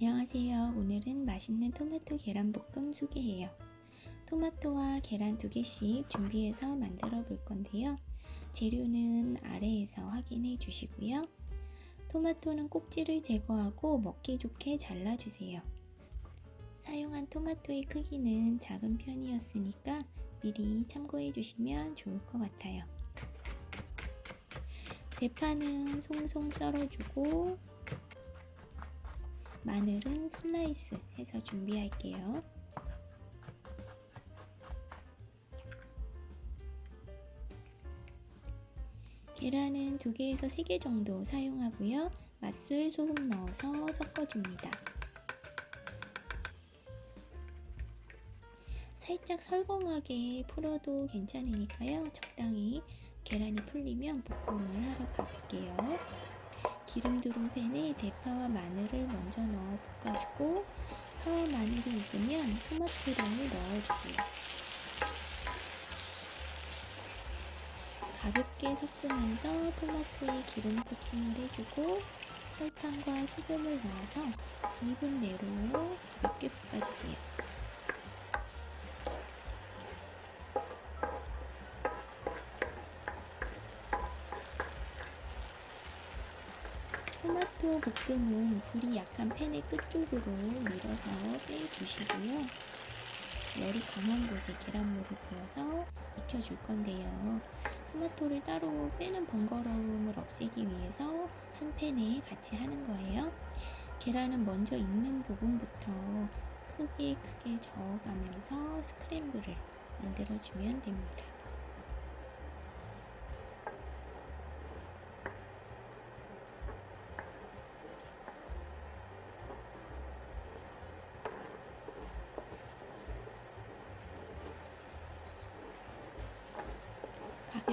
안녕하세요. 오늘은 맛있는 토마토 계란볶음 소개해요. 토마토와 계란 두 개씩 준비해서 만들어 볼 건데요. 재료는 아래에서 확인해 주시고요. 토마토는 꼭지를 제거하고 먹기 좋게 잘라주세요. 사용한 토마토의 크기는 작은 편이었으니까 미리 참고해 주시면 좋을 것 같아요. 대파는 송송 썰어주고 마늘은 슬라이스 해서 준비할게요. 계란은 2개에서 3개 정도 사용하고요. 맛술, 소금 넣어서 섞어줍니다. 살짝 설공하게 풀어도 괜찮으니까요. 적당히 계란이 풀리면 볶음을 하러 가볼게요. 기름 두른 팬에 대파와 마늘을 볶아주고 파와 마늘이 익으면 토마토를 넣어주세요. 가볍게 섞으면서 토마토에 기름 코팅을 해주고 설탕과 소금을 넣어서 2분 내로 가볍게 볶아주세요. 토마토 볶음은 불이 약한 팬의 끝쪽으로 밀어서 빼주시고요. 열이 강한 곳에 계란물을 부어서 익혀줄 건데요. 토마토를 따로 빼는 번거로움을 없애기 위해서 한 팬에 같이 하는 거예요. 계란은 먼저 익는 부분부터 크게 크게 저어가면서 스크램블을 만들어주면 됩니다.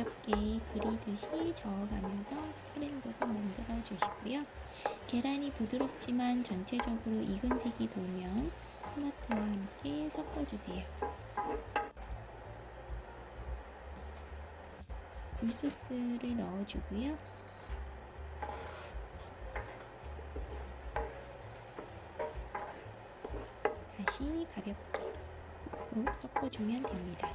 가볍게 그리듯이 저어가면서 스크램블을 만들어 주시고요. 계란이 부드럽지만 전체적으로 익은 색이 돌면 토마토와 함께 섞어주세요. 굴소스를 넣어주고요. 다시 가볍게 꾹 섞어주면 됩니다.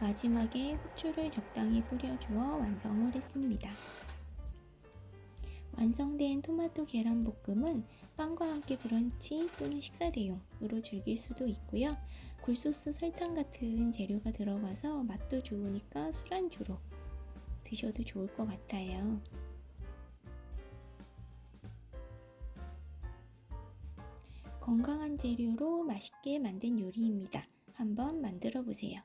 마지막에 후추를 적당히 뿌려주어 완성을 했습니다. 완성된 토마토 계란 볶음은 빵과 함께 브런치 또는 식사 대용으로 즐길 수도 있고요. 굴소스 설탕 같은 재료가 들어가서 맛도 좋으니까 술안주로 드셔도 좋을 것 같아요. 건강한 재료로 맛있게 만든 요리입니다. 한번 만들어 보세요.